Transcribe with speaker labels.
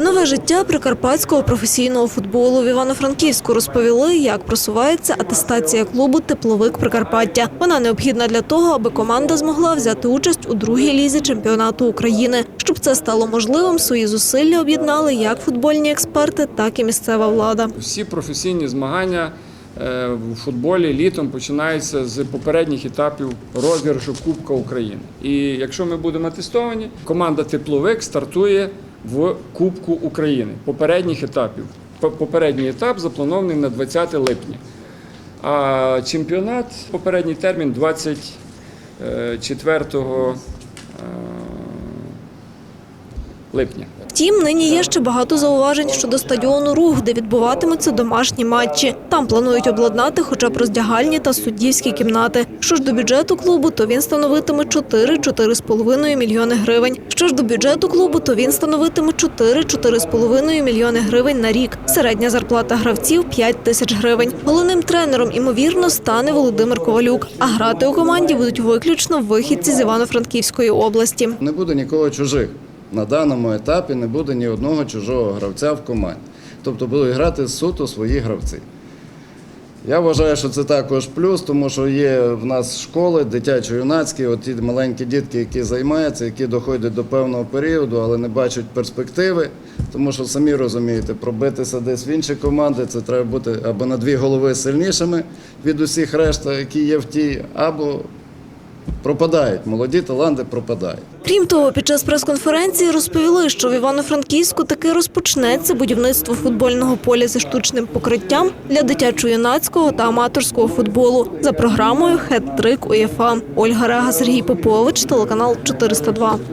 Speaker 1: Нове життя прикарпатського професійного футболу в Івано-Франківську розповіли, як просувається атестація клубу Тепловик Прикарпаття. Вона необхідна для того, аби команда змогла взяти участь у другій лізі чемпіонату України. Щоб це стало можливим, свої зусилля об'єднали як футбольні експерти, так і місцева влада.
Speaker 2: Всі професійні змагання е, в футболі літом починаються з попередніх етапів розіграшу Кубка України. І якщо ми будемо атестовані, команда Тепловик стартує в Кубку України попередніх етапів. Попередній етап запланований на 20 липня. А чемпіонат попередній термін 24 е, липня.
Speaker 1: Втім, нині є ще багато зауважень щодо стадіону Рух, де відбуватимуться домашні матчі. Там планують обладнати хоча б роздягальні та суддівські кімнати. Що ж до бюджету клубу, то він становитиме 4-4,5 мільйони гривень. Що ж до бюджету клубу, то він становитиме 4-4,5 мільйони гривень на рік. Середня зарплата гравців 5 тисяч гривень. Головним тренером, імовірно, стане Володимир Ковалюк. А грати у команді будуть виключно вихідці з Івано-Франківської області.
Speaker 3: Не буде нікого чужих. На даному етапі не буде ні одного чужого гравця в команді. Тобто будуть грати суто свої гравці. Я вважаю, що це також плюс, тому що є в нас школи дитячо-юнацькі, от ті маленькі дітки, які займаються, які доходять до певного періоду, але не бачать перспективи. Тому що самі розумієте, пробитися десь в інші команди, це треба бути або на дві голови сильнішими від усіх решта, які є в тій, або пропадають. Молоді таланти пропадають.
Speaker 1: Крім того, під час прес-конференції розповіли, що в Івано-Франківську таки розпочнеться будівництво футбольного поля зі штучним покриттям для дитячо-юнацького та аматорського футболу за програмою «Хет-трик УЄФА». Ольга Рега, Сергій Попович, телеканал 402.